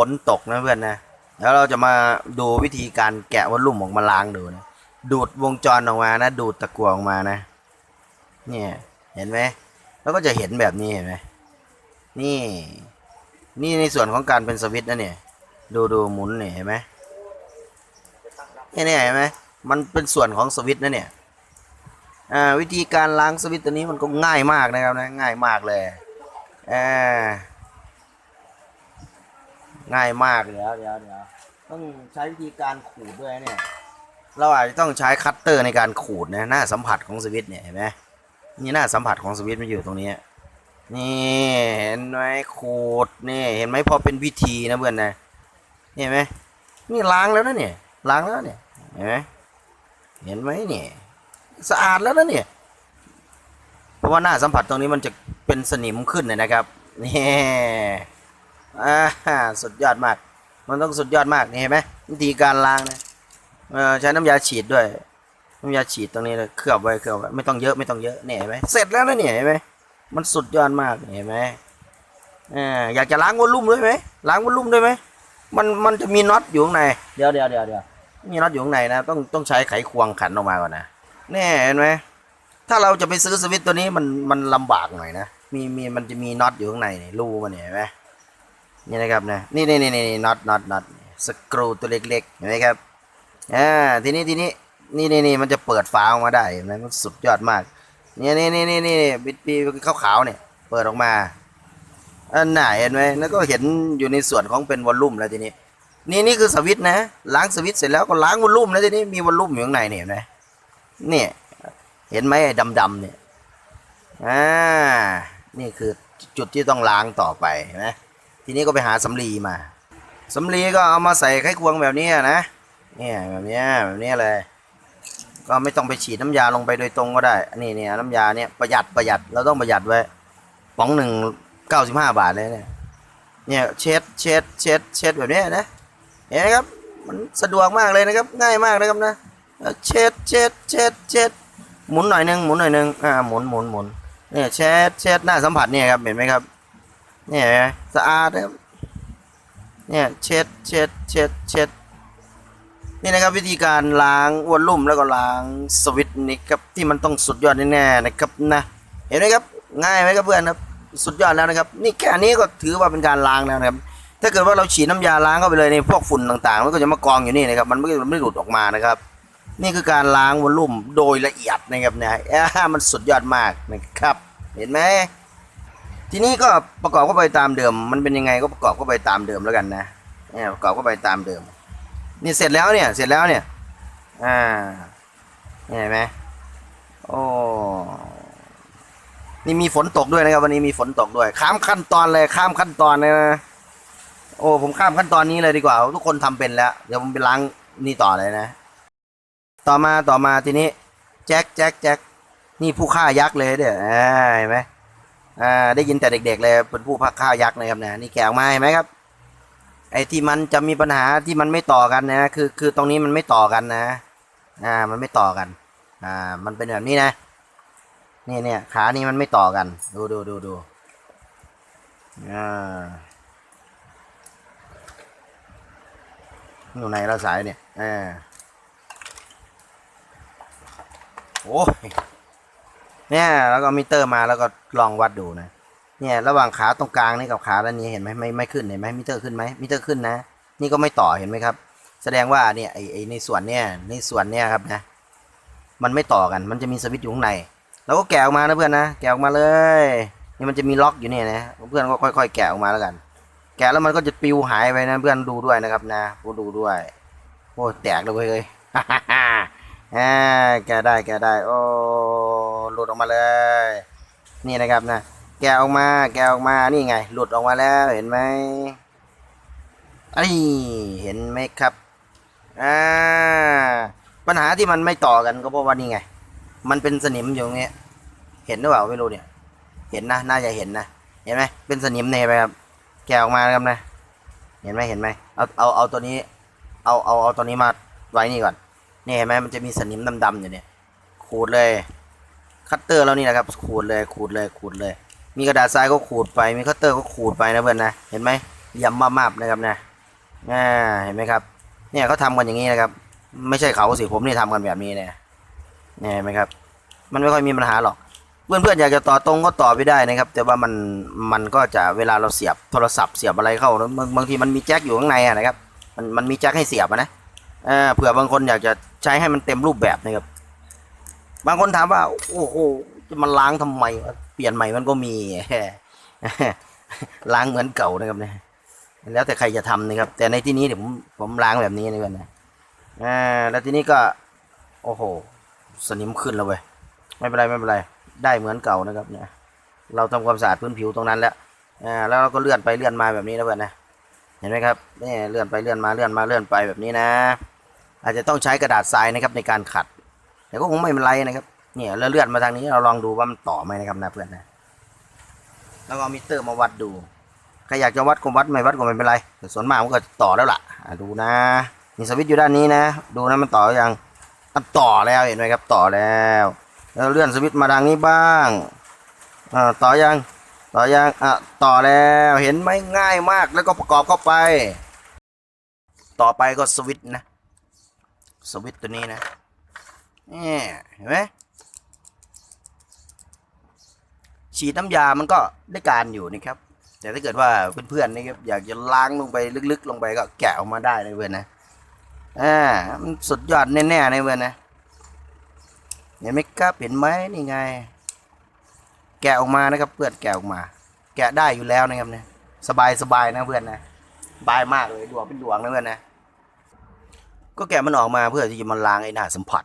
ฝนตกนะเพื่อนนะ แล้วเราจะมาดูวิธีการแกะวอลลุ่มออกมาล้างดูนะ ดูดวงจรออกมานะ ดูดตะกั่วออกมานะ เนี่ย เห็นไหม แล้วก็จะเห็นแบบนี้เห็นไหมนี่ นี่ในส่วนของการเป็นสวิตช์นะเนี่ย ดูดูหมุนเนี่ยเห็นไหมเนี่ยเนี่ยเห็นไหมมันเป็นส่วนของสวิตช์นะเนี่ย อ่า วิธีการล้างสวิตช์ตัวนี้มันก็ง่ายมากนะครับนะ ง่ายมากเลย อ่า ง่ายมากเดี๋ยวเดี๋ยวเดี๋ยวต้องใช้วิธีการขูดด้วยเนี่ย เราอาจจะต้องใช้คัตเตอร์ในการขูดนะหน้าสัมผัสของสวิตเนี่ยเห็นไหมนี่หน้าสัมผัสของสวิตมันอยู่ตรงนี้ นี่เห็นไหมขูดนี่เห็นไหมพอเป็นพิธีนะเพื่อนนะเห็นไหมนี่ล้างแล้วนะเนี่ยล้างแล้วเนี่ยเห็นไหมเห็นไหมเนี่ยสะอาดแล้วนะเนี่ยเพราะว่าหน้าสัมผัสตรงนี้มันจะเป็นสนิมขึ้นเลยนะครับนี่ อ่าสุดยอดมาก มันต้องสุดยอดมากนี่เห็นไหมวิธีการล้างนะเออใช้น้ำยาฉีดด้วย น้ำยาฉีดตรงนี้เลยเคลือบไว้เคลือบไว้ไม่ต้องเยอะไม่ต้องเยอะเนี่ยเห็นไหมเสร็จแล้วนะเนี่ยเห็นไหมมันสุดยอดมากเห็นไหมอ่าอยากจะล้างวอลลุ่มด้วยไหมล้างวอลลุ่มด้วยไหมมันมันจะมีน็อตอยู่ข้างในเดี๋ยวเดี๋ยวเดี๋ยวเดี๋ยวมีน็อตอยู่ข้างในนะต้องต้องใช้ไขควงขันออกมาก่อนนะแน่เห็นไหมถ้าเราจะไปซื้อสวิตตัวนี้มันมันลำบากหน่อยนะมีมีมันจะมีน็อตอยู่ข้างในนี่รูมันเนี่ยเห็นไหม นี่นะครับนะนี่นี่นี่นี่น็อตน็อตน็อตสกรูตัวเล็กๆเห็นไหมครับอ่าทีนี้ทีนี้นี่นี่นี่มันจะเปิดฝาออกมาได้เห็นไหมมันสุดยอดมากเนี่ยนี่นี่นี่นี่บิดปีขาวๆเนี่ยเปิดออกมาอันไหนเห็นไหมแล้วก็เห็นอยู่ในส่วนของเป็นวอลลุ่มแล้วทีนี้ นี่นี่คือสวิตช์นะล้างสวิตช์เสร็จแล้วก็ล้างวอลลุ่มแล้วทีนี้มีวอลลุ่มอยู่ข้างในเนี่ยนไหมเนี่ยเห็นไหมไอ้ดำๆเนี่ยอ่านี่คือจุดที่ต้องล้างต่อไปเห็นไหม ทีนี้ก็ไปหาสำลีมาสำลีก็เอามาใส่ไขควงแบบนี้นะเนี่ยแบบนี้แบบนี้เลย ก็ไม่ต้องไปฉีดน้ำยาลงไปโดยตรงก็ได้ นี่เนี่ยน้ำยาเนี่ยประหยัดประหยัดเราต้องประหยัดไว้ป๋องหนึ่งเก้าสิบห้าบาทเลยเนี่ยเนี่ยเช็ดเช็ดเช็ดเช็ดแบบนี้นะเห็นไหมครับมันสะดวกมากเลยนะครับ ง่ายมากนะครับนะเออเช็ดเช็ดเช็ดเช็ดหมุนหน่อยหนึ่งหมุนหน่อยหนึ่งอ่าหมุนหมุนหมุนเนี่ยเช็ดเช็ดหน้าสัมผัสเนี่ยครับเห็นไหมครับ เนี่ยนไหมสะอาดนะครับเนี่ยเช็ดเช็ดเช็ดเช็ดนี่นะครับวิธีการล้างวอลลุ่มแล้วก็ล้างสวิตช์นี่ครับที่มันต้องสุดยอดแน่ๆนะครับนะเห็นไหมครับง่ายไหมครับเพื่อนครับสุดยอดแล้วนะครับ นี่แค่นี้ก็ถือว่าเป็นการล้างแล้วนะครับ ถ้าเกิดว่าเราฉีดน้ำยาล้างเข้าไปเลยในพวกฝุ่นต่างๆมันก็จะมากองอยู่นี่นะครับมันไม่ไม่หลุดออกมานะครับ นี่คือการล้างวอลลุ่มโดยละเอียดนะครับเนี่ยมันสุดยอดมากนะครับ เห็นไหม ทีนี้ก็ประกอบเข้าไปตามเดิม มันเป็นยังไงก็ประกอบเข้าไปตามเดิมแล้วกันนะเนี่ยประกอบเข้าไปตามเดิม นี่เสร็จแล้วเนี่ยเสร็จแล้วเนี่ยอ่าเห็นไหมโอ้นี่มีฝนตกด้วยนะครับวันนี้มีฝนตกด้วย ข้ามขั้นตอนเลยข้ามขั้นตอนเลยนะโอ้ผมข้ามขั้นตอนนี้เลยดีกว่า ทุกคนทำเป็นแล้ว เดี๋ยวผมไปล้างนี่ต่อเลยนะ ต่อมาต่อมาทีนี้ แจ็คแจ็คแจ็คนี่ผู้ฆ่ายักษ์เลยเด้ออ่าเห็นไหม อ่าได้ยินแต่เด็กๆเลยเป็นผู้ฆ่ายักษ์นะครับเนะนี่แกะออกมาเห็นไหมครับ ไอ้ที่มันจะมีปัญหาที่มันไม่ต่อกันนะคือคือตรงนี้มันไม่ต่อกันนะอ่ามันไม่ต่อกันอ่ามันเป็นแบบนี้นะนี่เนี่ยขานี่มันไม่ต่อกัน ดูดูดูดูอ่าอยู่ไหนเราสายเนี่ยอ่าโอ้ เนี่ยแล้วก็มิเตอร์มาแล้วก็ลองวัดดูนะ เนี่ยระหว่างขาตรงกลางนี่กับขาด้านนี้เห็นไหมไม่ไม่ขึ้นเห็นไหมมิเตอร์ขึ้นไหมมิเตอร์ขึ้นนะ นี่ก็ไม่ต่อเห็นไหมครับ แสดงว่าเนี่ยไอไอในส่วนเนี่ยในส่วนเนี่ยครับนะมันไม่ต่อกันมันจะมีสวิตช์อยู่ข้างในเราก็แกะออกมานะเพื่อนนะแกะออกมาเลยนี่มันจะมีล็อกอยู่เนี่ยนะเพื่อนก็ค่อย ๆ แกะออกมาแล้วกัน แกะแล้วมันก็จะปลิวหายไปนะเพื่อนดูด้วยนะครับนะผู้ดูด้วยโอ้แตกเลยเว้ยเฮ้ยอ่าแกะได้แกะได้โอ้ หลุดออกมาเลย นี่นะครับนะ แกะออกมา แกะออกมา นี่ไง หลุดออกมาแล้ว เห็นไหมไอ้เห็นไหมครับ อ่า ปัญหาที่มันไม่ต่อกันก็เพราะว่านี่ไง มันเป็นสนิมอยู่ตรงเงี้ยเห็นหรือเปล่าไม่รู้เนี่ย เห็นนะ น่าจะเห็นนะ เห็นไหมเป็นสนิมเนี่ยไปครับ แกะออกมาครับนะ เห็นไหมเห็นไหมเอา เอา เอาตัวนี้ เอา เอา เอาตัวนี้มาไว้นี่ก่อน นี่เห็นไหมมันจะมีสนิมดำๆอยู่เนี่ย ขูดเลย คัตเตอร์เรานี่นะครับขูดเลยขูดเลยขูดเลย มีกระดาษทรายก็ขูดไป มีคัตเตอร์ก็ขูดไปนะเพื่อนนะเห็นไหมยำมาบๆนะครับนะอ่าเห็นไหมครับ เนี่ยเขาทำกันอย่างนี้นะครับ ไม่ใช่เขาสิผมนี่ทำกันแบบนี้เนี่ยเนี่ยเห็นไหมครับ มันไม่ค่อยมีปัญหาหรอก เพื่อนๆอยากจะต่อตรงก็ต่อไปได้นะครับ แต่ว่ามันมันก็จะเวลาเราเสียบโทรศัพท์เสียบอะไรเข้าบางบางทีมันมีแจ็คอยู่ข้างในอะนะครับ มันมันมีแจ็คให้เสียบอะนะเออเผื่อบางคนอยากจะใช้ให้มันเต็มรูปแบบนะครับ บางคนถามว่า โอ้โหจะมาล้างทำไมเปลี่ยนใหม่มันก็มีล้างเหมือนเก่านะครับเนี่ยแล้วแต่ใครจะทำนะครับ แต่ในที่นี้เดี๋ยวผมผมล้างแบบนี้นะครับนะอ่าแล้วทีนี้ก็ โอ้โห สนิมขึ้นแล้วเว้ยไม่เป็นไรไม่เป็นไร ได้เหมือนเก่านะครับเนี่ยเราทำความสะอาดพื้นผิวตรงนั้นแล้วอ่าแล้วเราก็เลื่อนไปเลื่อนมาแบบนี้นะเพื่อนนะเห็นไหมครับนี่เลื่อนไปเลื่อนมาเลื่อนมาเลื่อนไปแบบนี้นะ อาจจะต้องใช้กระดาษทรายนะครับในการขัด แต่ก็คงไม่เป็นไรนะครับ เนี่ยเลื่อนมาทางนี้เราลองดูว่ามันต่อไหมนะครับนะเพื่อนนะแล้วก็เอามิเตอร์มาวัดดูใครอยากจะวัดก็วัดไม่วัดก็ไม่เป็นไรแต่ส่วนมากมันก็ต่อแล้วล่ะดูนะมีสวิตช์อยู่ด้านนี้นะ ดูนะมันต่ออยังมันต่อแล้วเห็นไหมครับต่อแล้ว แล้วเลื่อนสวิตช์มาทางนี้บ้างอ่าต่อยังต่อยังอะต่อแล้วเห็นไหมง่ายมากแล้วก็ประกอบเข้าไป ต่อไปก็สวิตช์นะ สวิตช์ตัวนี้นะ นี่เห็นไหมฉีดน้ำยามันก็ได้การอยู่นะครับ แต่ถ้าเกิดว่าเพื่อนๆนะครับอยากจะล้างลงไปลึกๆ ลงไปก็แกะออกมาได้นะเพื่อนนะอ่ามันสุดยอดแน่ๆนเพื่อนนะเห็นไหมครับเห็นไหมนี่ไง แกะออกมานะครับเพื่อนแกะออกมา แกะได้อยู่แล้วนะครับเนี่ยสบายสบายนะเพื่อนนะบายมากเลยดวงเป็นดวงนะเพื่อนนะก็แกะมันออกมาเพื่อที่จะมาล้างไอ้หน้าสัมผัส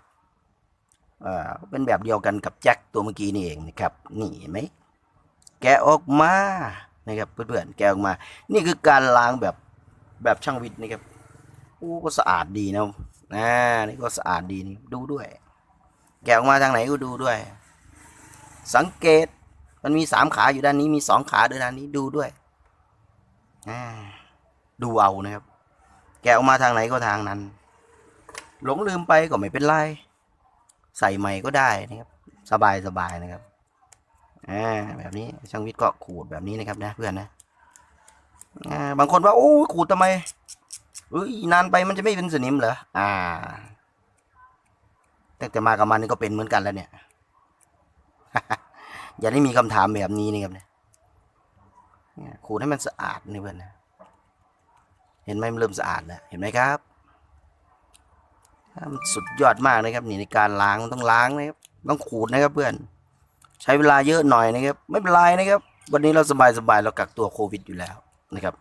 เป็นแบบเดียวกันกับแจ็คตัวเมื่อกี้นี่เองนะครับ นี่เห็นไหมแกะออกมานะครับเพื่อนๆแกะออกมา นี่คือการล้างแบบแบบช่างวิทย์นะครับโอ้ก็สะอาดดีนะอ่านี่ก็สะอาดดีนี่ดูด้วย แกะออกมาทางไหนก็ดูด้วย สังเกตมันมีสามขาอยู่ด้านนี้มีสองขาด้วยด้านนี้ดูด้วยอ่ดูเอานะครับ แกะออกมาทางไหนก็ทางนั้น หลงลืมไปก็ไม่เป็นไร ใส่ใหม่ก็ได้นะครับ สบายสบายนะครับอ่าแบบนี้ช่างวิทย์ก็ขูดแบบนี้นะครับนะเพื่อนนะอ่าบางคนว่าโอ้ขูดทำไมเอ้ยนานไปมันจะไม่เป็นสนิมเหรออ่าตั้งแต่มากับมันนี่ก็เป็นเหมือนกันแล้วเนี่ย อย่าได้มีคำถามแบบนี้นี่ครับเนี่ยเนี่ยขูดให้มันสะอาดนี่เพื่อนนะ เห็นไหมมันเริ่มสะอาดแล้ว เห็นไหมครับ มันสุดยอดมากนะครับนี่ในการล้างมันต้องล้างนะครับต้องขูดนะครับเพื่อน ใช้เวลาเยอะหน่อยนะครับ ไม่เป็นไรนะครับ วันนี้เราสบายสบายๆเรากักตัวโควิดอยู่แล้วนะครับ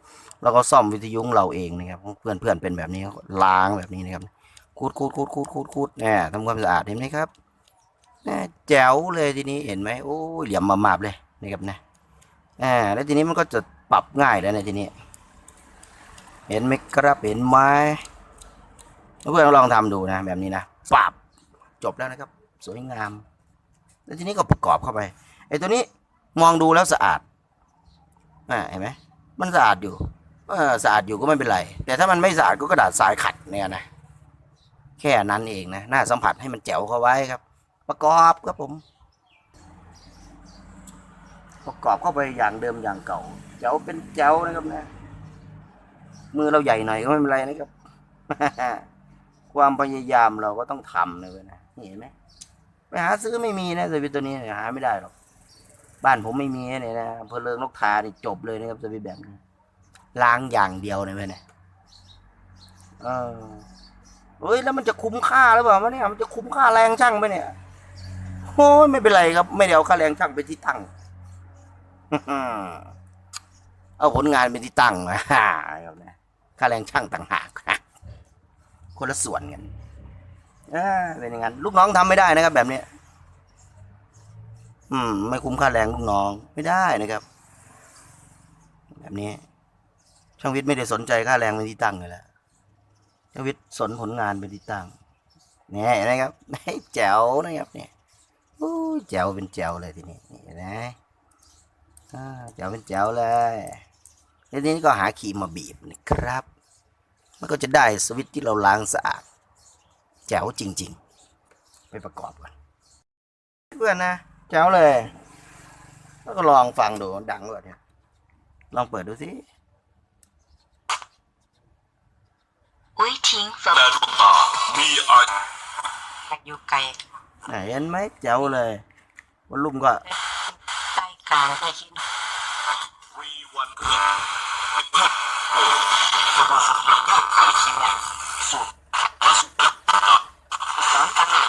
เราก็ซ่อมวิทยุของเราเองนะครับ เพื่อนเพื่อนๆเป็นแบบนี้ล้างแบบนี้นะครับคูดคูดคูดคูดคูดคูดเนี่ยทำความสะอาดเห็นไหมครับแน่แจ๋วเลยทีนี้เห็นไหมโอ้ยเหลี่ยมมามาบเลยนะครับนะอ่าแล้วทีนี้มันก็จะปรับง่ายแล้วในทีนี้ เห็นไหมครับเห็นไหม เพื่อนลองทำดูนะ แบบนี้นะปรับจบแล้วนะครับ สวยงาม แล้วทีนี้ก็ประกอบเข้าไปไอ้ตัวนี้มองดูแล้วสะอาดอ่าเห็นไหมมันสะอาดอยู่เออสะอาดอยู่ก็ไม่เป็นไร แต่ถ้ามันไม่สะอาดก็กระดาษทรายขัดเนี่ยนะแค่นั้นเองนะหน้าสัมผัสให้มันแจ๋วเข้าไว้ครับ ประกอบครับผม ประกอบเข้าไปอย่างเดิมอย่างเก่าแจ๋วเป็นแจ๋วนะครับนะมือเราใหญ่หน่อยก็ไม่เป็นไรนะครับ ความพยายามเราก็ต้องทำเว้ยนะเห็นไหมไปหาซื้อไม่มีนะสวิตตัวนี้หาไม่ได้หรอกบ้านผมไม่มีเนี่ยนะเพอเลิงนกทานี่จบเลยนะครับสวิตแบบนี้ล้างอย่างเดียวเลยเว้ยเนี่ยเออเฮ้ยแล้วมันจะคุ้มค่าหรือเปล่าเนี่ยมันจะคุ้มค่าแรงช่างไหมเนี่ยโอ้ยไม่เป็นไรครับ ไม่ได้เอาค่าแรงช่างไปนที่ตั้งเอาผลงานเป็นที่ตั้งมาครับนะค่าแรงช่างต่างหาก คนละส่วนกันอ่าเป็นอย่างนั้นลูกน้องทำไม่ได้นะครับ แบบนี้อืม ไม่คุ้มค่าแรงลูกน้องไม่ได้นะครับ แบบนี้ ช่างวิทย์ไม่ได้สนใจค่าแรงเป็นที่ตั้งเลยแหละช่างวิทย์สนผลงานเป็นที่ตั้งเนี่ยนไหมครับแจ๋วนะครับ เนี่ยโอ้แจ๋วเป็นแจ๋วเลยทีนี้นี่นไหมอ่าแจ๋วเป็นแจ๋วเลยทีนี้ก็หาครีมมาบีบนะครับ มันก็จะได้สวิตช์ที่เราล้างสะอาด แจ๋วจริง ๆ ไปประกอบกันเพื่อนนะแจ๋วเลย แล้วก็ลองฟังดูดังกว่าเนี่ยลองเปิดดูสิ Waiting for และทุกตามีอาอยู่ไกลไหนเห็นไหมแจ๋วเลยวันลุ่มก็ใต้กลางได้ยินวีวันเกิด เล่นเนี่ยสุดสอนตั้งแต่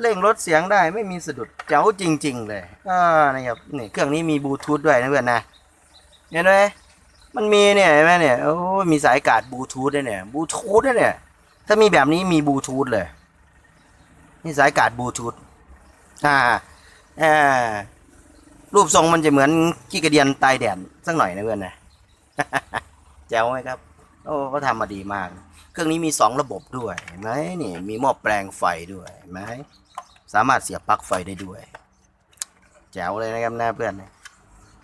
เร่งลดเสียงได้ไม่มีสะดุดแจ๋วจริง ๆ เลยอ่านะครับนี่เครื่องนี้มีบลูทูธด้วยนะเพื่อนนะเห็นไหมมันมีเนี่ยเห็นไหมเนี่ยโอ้มีสายการ์ดบลูทูธด้วยเนี่ยบลูทูธด้วยเนี่ย ถ้ามีแบบนี้มีบลูทูธเลยนี่สายการ์ดบลูทูธอ่าอ่ารูปทรงมันจะเหมือนกี้กระเดียนตายแดดสักหน่อยนะเพื่อนนะแจ๋วไหมครับ โอ้เขาทำมาดีมาก เครื่องนี้มีสองระบบด้วยเห็นไหมนี่มีหม้อแปลงไฟด้วยเห็นไหมสามารถเสียบปลั๊กไฟได้ด้วย แจ๋วเลยนะครับหน้าเพื่อนนะ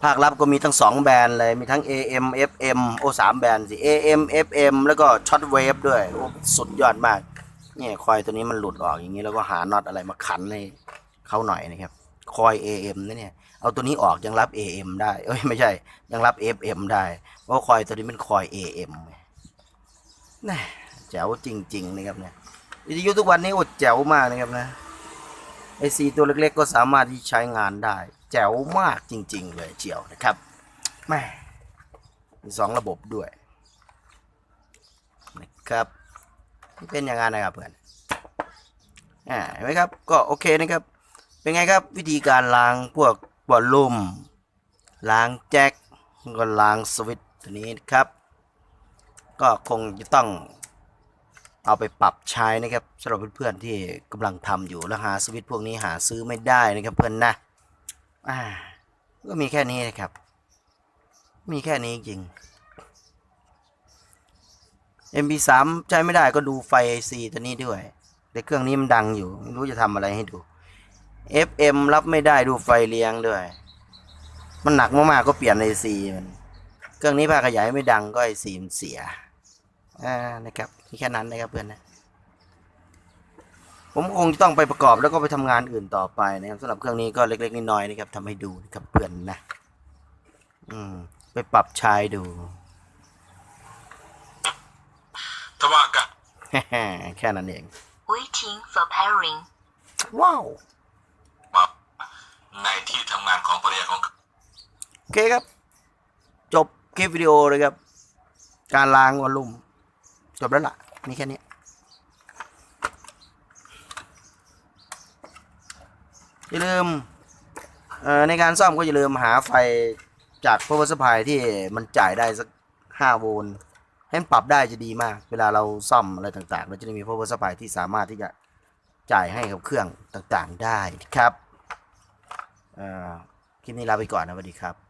ภาครับก็มีทั้งสองแบรนด์เลยมีทั้ง AM FM โอ้สามแบรนด์สิ AM FM แล้วก็ช็อตเวฟด้วยโอ้สุดยอดมากเนี่ยคอยตัวนี้มันหลุดออกอย่างนี้แล้วก็หาน็อตอะไรมาขันให้เขาหน่อยนะครับคอย AM นะเนี่ยเอาตัวนี้ออกยังรับ AM ได้เอ้ยไม่ใช่ยังรับ FM ได้เพราะคอยตัวนี้เป็นคอย AM ไง น่แจ๋วจริงๆนะครับเนี่ยวิทยุทุกวันนี้โอ้แจ๋วมากนะครับนะไอซีตัวเล็กๆ ก็สามารถที่ใช้งานได้ แจ๋วมากจริง ๆ เลยเจียวนะครับแม่มีสองระบบด้วยนะครับเป็นอย่างนั้นนะครับเพื่อนอ่าเห็นไหมครับก็โอเคนะครับ เป็นไงครับวิธีการล้างพวกบอลลุ่มล้างแจ็คก็ล้างสวิตช์ตัวนี้นะครับ ก็คงจะต้องเอาไปปรับใช้นะครับสำหรับเพื่อนๆที่กำลังทำอยู่แล้วหาสวิตช์พวกนี้หาซื้อไม่ได้นะครับเพื่อนนะอ่าก็มีแค่นี้นะครับ มีแค่นี้จริง MP3 ใช้ไม่ได้ก็ดูไฟ IC ตัวนี้ด้วย แต่เครื่องนี้มันดังอยู่ ไม่รู้จะทำอะไรให้ดู FM รับไม่ได้ดูไฟเลี้ยงด้วย มันหนักมากๆก็เปลี่ยน IC มัน เครื่องนี้ภาขยายไม่ดังก็ IC มันเสีย อ่านะครับมีแค่นั้นนะครับเพื่อนนะผมคงจะต้องไปประกอบแล้วก็ไปทำงานอื่นต่อไปนะครับสำหรับเครื่องนี้ก็เล็กๆน้อยๆนะครับทำให้ดูนะครับเพื่อนนะ อืม ไปปรับใช้ดูทว่ากะแค่นั้นเอง waiting for pairing ว้าวมาในที่ทำงานของภรรยาของ โอเคครับ จบคลิปวิดีโอเลยครับ การล้างวอลลุ่ม จบแล้วล่ะ มีแค่นี้อย่าลืมในการซ่อมก็อย่าลืมหาไฟจาก power supply ที่มันจ่ายได้สัก 5 โวลต์ให้ปรับได้จะดีมาก เวลาเราซ่อมอะไรต่างๆ เราจะได้มี power supply ที่สามารถที่จะจ่ายให้กับเครื่องต่างๆได้ครับคลิปนี้ลาไปก่อนนะสวัสดีครับ